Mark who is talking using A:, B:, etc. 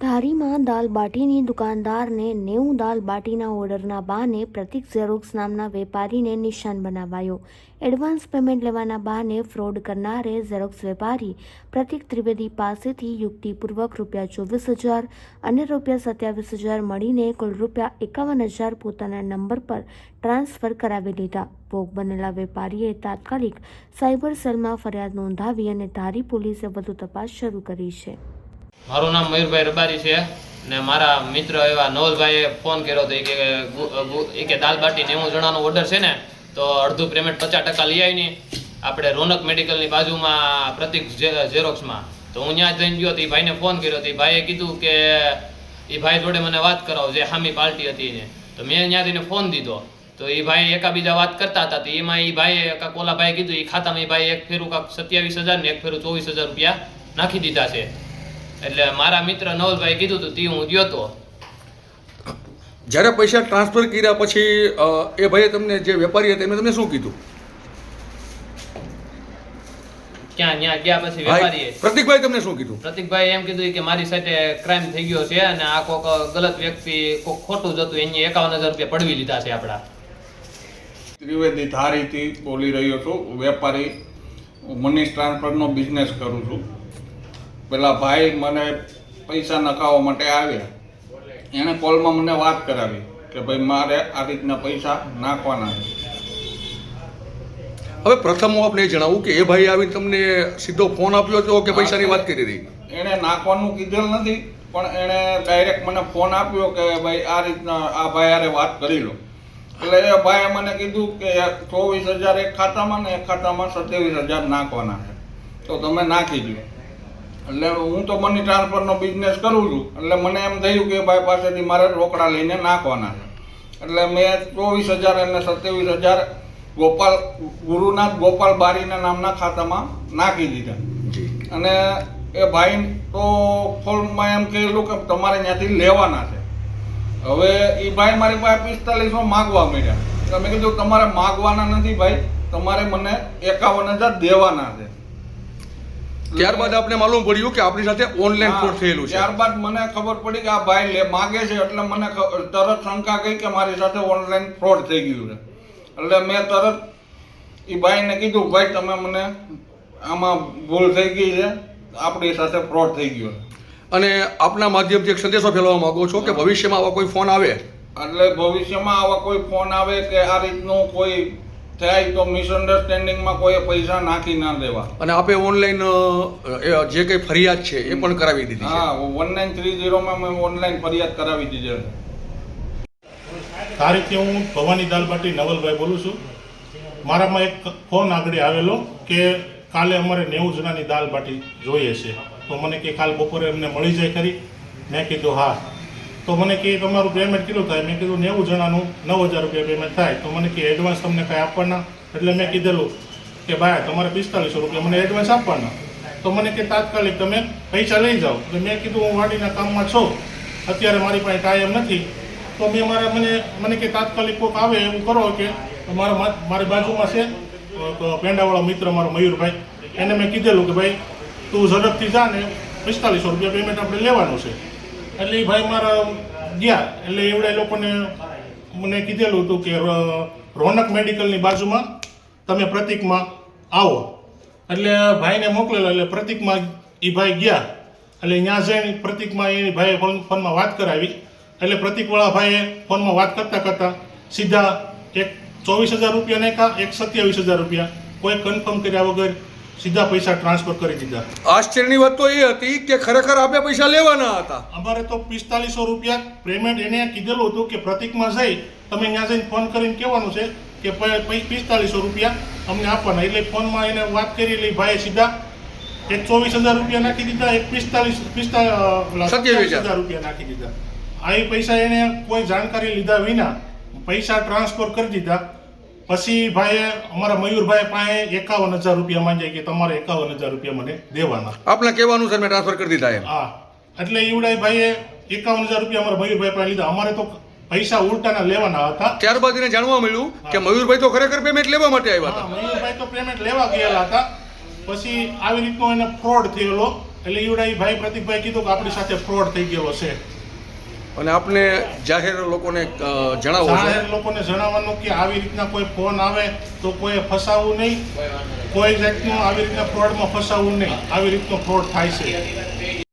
A: ધારીમાં દાલ બાટીની દુકાનદારને નેવું દાલ બાટીના ઓર્ડરના બહાને પ્રતિક ઝેરોક્સ નામના વેપારીને નિશાન બનાવાયો. એડવાન્સ પેમેન્ટ લેવાના બહાને ફ્રોડ કરનારે ઝેરોક્સ વેપારી પ્રતિક ત્રિવેદી પાસેથી યુક્તિપૂર્વક રૂપિયા ચોવીસ હજાર અને રૂપિયા સત્યાવીસ હજાર મળીને કુલ રૂપિયા એકાવન હજાર પોતાના નંબર પર ટ્રાન્સફર કરાવી લીધા. ભોગ બનેલા વેપારીએ તાત્કાલિક સાયબર સેલમાં ફરિયાદ નોંધાવી અને ધારી પોલીસે વધુ તપાસ શરૂ કરી છે.
B: મારું નામ મયુરભાઈ રબારી છે ને મારા મિત્ર એવા નવલભાઈએ ફોન કર્યો હતો એ કે દાલ બાટી નેવું જણાનો ઓર્ડર છે ને, તો અડધું પેમેન્ટ પચાસ ટકા લઈ આવીને આપણે રોનક મેડિકલની બાજુમાં પ્રતિક ઝેરોક્સમાં તો હું ત્યાં જઈને ગયો તો એ ભાઈને ફોન કર્યો તો એ ભાઈએ કીધું કે, એ ભાઈ જોડે મને વાત કરાવો, જે હામી પાર્ટી હતી એને તો મેં ત્યાંથી ફોન દીધો. તો એ ભાઈ એકાબીજા વાત કરતા હતા તો એમાં એ ભાઈએ કાંક ઓલા ભાઈ કીધું એ ખાતામાં એ ભાઈ એક ફેરું કાંક સત્યાવીસ હજાર ને એક ફેરું ચોવીસ હજાર રૂપિયા નાખી દીધા છે. એટલે મારા મિત્ર નવલભાઈ કીધું હતું તે હું ગયો તો.
C: જ્યારે પૈસા ટ્રાન્સફર કર્યા પછી એ ભાઈએ તમને જે વેપારી હતા એમને તમને શું કીધું?
B: ક્યાં ત્યાં ગયા પછી વેપારીએ?
C: પ્રતિકભાઈ તમને શું કીધું?
B: પ્રતિકભાઈ એમ કીધું કે મારી સાથે ક્રાઇમ થઈ ગયો છે અને આ કોક ગલત વ્યક્તિ કોક ખોટું જ હતું એની એકાવન હજાર રૂપિયા પડવી લીધા છે આપણા.
D: ત્રિવેદી ધારીથી બોલી રહ્યો છું વેપારી મની ટ્રાન્સફરનો બિઝનેસ કરું છું. પેલા ભાઈ મને પૈસા નખાવવા માટે આવ્યા. એણે કોલમાં મને વાત કરાવી કે ભાઈ મારે આ રીતના પૈસા નાખવાના છે.
C: હવે પ્રથમ હું આપણે જણાવું કે એ ભાઈ આવીને તમને સીધો ફોન આપ્યો હતો કે પૈસાની વાત કરી હતી?
D: એણે નાખવાનું કીધેલ નથી પણ એણે ડાયરેક્ટ મને ફોન આપ્યો કે ભાઈ આ રીતના આ ભાઈ હારે વાત કરી લો. એટલે એ ભાઈએ મને કીધું કે ચોવીસ હજાર એક ખાતામાં ને એક ખાતામાં સત્યાવીસ હજાર નાખવાના છે. તો તમે નાખી દો એટલે હું તો મની ટ્રાન્સફરનો બિઝનેસ કરું છું. એટલે મને એમ થયું કે ભાઈ પાસેથી મારે રોકડા લઈને નાખવાના છે. એટલે મેં ચોવીસ હજાર અને સત્યાવીસ હજાર ગોપાલ ગુરુનાથ ગોપાલ બારીના નામના ખાતામાં નાખી દીધા. અને એ ભાઈ તો ફોનમાં એમ કહેલું કે તમારે ત્યાંથી લેવાના છે. હવે એ ભાઈ મારી પાસે પિસ્તાલીસો માગવા માંડ્યા. તમે મેં કીધું તમારે માગવાના નથી ભાઈ. તમારે મને એકાવન હજાર દેવાના છે.
C: ત્યારબાદ આપણે માલુમ પડ્યું કે આપણી સાથે ઓનલાઈન ફ્રોડ થયેલું છે.
D: ત્યારબાદ મને ખબર પડી કે આ ભાઈ લે માગે છે એટલે મને તરત શંકા ગઈ કે મારી સાથે ઓનલાઈન ફ્રોડ થઈ ગયું છે. એટલે મેં તરત એ ભાઈને કીધું ભાઈ તમે મને આમાં ભૂલ થઈ ગઈ છે. આપણી સાથે ફ્રોડ થઈ ગયો
C: અને આપના માધ્યમથી એક સંદેશો ફેલાવવા માંગો છો કે ભવિષ્યમાં આવા કોઈ ફોન આવે?
D: એટલે ભવિષ્યમાં આવા કોઈ ફોન આવે કે આ રીતનું કોઈ થાય તો મિસઅન્ડરસ્ટેન્ડિંગમાં કોઈ પૈસા નાખી ના દેવા.
C: અને આપે ઓનલાઈન જે કંઈ ફરિયાદ છે એ પણ કરાવી દીધી
D: હા વન નાઇન થ્રી ઝીરોમાં મેં ઓનલાઈન ફરિયાદ કરાવી દીધી છે.
E: તારીખે હું ભવાની દાલબાટી નવલભાઈ બોલું છું. મારામાં એક ફોન આગળ આવેલો કે કાલે અમારે નેવું જણાની દાલ બાટી જોઈએ છે. તો મને કે કાલ બપોરે એમને મળી જાય ખરી. મેં કીધું હા. તો મને કે તમારું પેમેન્ટ કેટલું થાય? મેં કીધું નેવું જણાનું નવ હજાર રૂપિયા પેમેન્ટ થાય. તો મને કે એડવાન્સ તમને કાંઈ આપવાના? એટલે મેં કીધેલું કે ભાઈ, તમારે પિસ્તાલીસો રૂપિયા મને એડવાન્સ આપવાના. તો મને કે તાત્કાલિક તમે પૈસા લઈ જાઓ. એટલે મેં કીધું હું વાડીના કામમાં છું. અત્યારે મારી પાસે ટાઈમ નથી. તો મેં મારા મને મને કે તાત્કાલિક કોઈક આવે એવું કરો કે મારા મારી બાજુમાં છે પેંડાવાળો મિત્ર મારો મયુરભાઈ. એને મેં કીધેલું કે ભાઈ, તું ઝડપથી જા ને પિસ્તાલીસો રૂપિયા પેમેન્ટ આપણે લેવાનું છે. એટલે એ ભાઈ મારા ગયા. એટલે એવડે લોકોને મને કીધેલું હતું કે રોનક મેડિકલની બાજુમાં તમે પ્રતિકમાં આવો. એટલે ભાઈને મોકલેલો, એટલે પ્રતિકમાં એ ભાઈ ગયા. એટલે ત્યાં જઈને પ્રતિકમાં એ ભાઈએ ફોનમાં વાત કરાવી. એટલે પ્રતિકવાળા ભાઈએ ફોનમાં વાત કરતાં કરતાં સીધા એક ચોવીસ હજાર રૂપિયા નાખ્યા, એક સત્યાવીસ હજાર રૂપિયા. કોઈ કન્ફર્મ કર્યા વગર સીધા પૈસા ટ્રાન્સફર કરી દીધા.
C: આશ્ચર્યની વાત તો એ હતી કે ખરેખર આપે પૈસા લેવાના હતા.
E: અમારે તો પિસ્તાલીસો રૂપિયા પેમેન્ટ એને કીધેલું હતું કે પ્રતિકમાં જઈ તમે ત્યાં જઈને ફોન કરીને કહેવાનું છે કે પિસ્તાલીસો રૂપિયા અમને આપવાના. એટલે ફોનમાં એને વાત કરી એટલે ભાઈએ સીધા એક ચોવીસ હજાર રૂપિયા નાખી દીધા એક પિસ્તાલીસ પિસ્તાલીસ
C: હજાર.
E: રૂપિયા નાખી દીધા. આ પૈસા એને કોઈ જાણકારી લીધા વિના પૈસા ટ્રાન્સફર કરી દીધા. પછી ભાઈએ અમારા મયુરભાઈ પાસે એકાવન હજાર રૂપિયા માંગ્યા કે તમારે એકાવન હજાર રૂપિયા મને દેવાના.
C: આપણે કહેવાનું છે મેં ટ્રાન્સફર કરી દીધા એમ.
E: હા. એટલે ઈવડાઈ ભાઈએ એકાવન હજાર રૂપિયા અમારા મયુરભાઈ પાસે લીધા. અમારે તો પૈસા ઉલટાના લેવાના હતા.
C: ત્યારબાદ એને જાણવા મળ્યું કે મયુરભાઈ તો ખરેખર પેમેન્ટ લેવા માટે આવ્યા હતા.
E: મયુરભાઈ તો પેમેન્ટ લેવા ગયેલા હતા. પછી આવી રીતનો એને ફ્રોડ થયેલો. એટલે ઈવડાઈ ભાઈ પ્રતિકભાઈ કીધું કે આપણી સાથે ફ્રોડ થઈ ગયેલો છે.
C: અને આપને જાહેર લોકોને જણાવો
E: જાહેર લોકોને જણાવવાનું કે આવી રીતના કોઈ ફોન આવે તો કોઈ ફસાવવું નહીં. કોઈ જાતનું આવી રીતના ફ્રોડમાં ફસાવવું નહીં. આવી રીતનો ફ્રોડ થાય છે.